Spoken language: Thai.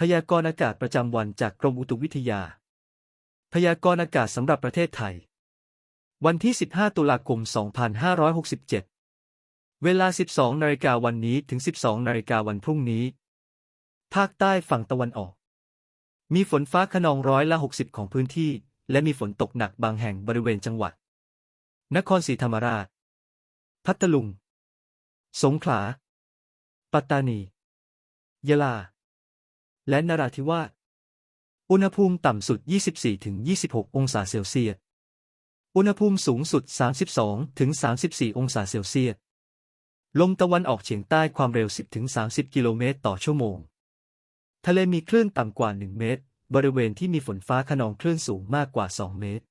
พยากรณ์อากาศประจำวันจากกรมอุตุวิทยา พยากรณ์อากาศสำหรับประเทศไทย วันที่ 15 ตุลาคม 2567 เวลา 12 นาฬิกาวันนี้ถึง 12 นาฬิกาวันพรุ่งนี้ ภาคใต้ฝั่งตะวันออก มีฝนฟ้าขนองร้อยละ 60 ของพื้นที่ และมีฝนตกหนักบางแห่งบริเวณจังหวัด นครศรีธรรมราช พัทลุง สงขลา ปัตตานี ยะลา และนราธิวาส อุณหภูมิต่ำสุด 24-26 องศาเซลเซียส อุณหภูมิสูงสุด 32-34 องศาเซลเซียส ลมตะวันออกเฉียงใต้ความเร็ว 10-30 กิโลเมตรต่อชั่วโมง ทะเลมีคลื่นต่ำกว่า 1 เมตร บริเวณที่มีฝนฟ้าขนองคลื่นสูงมากกว่า 2 เมตร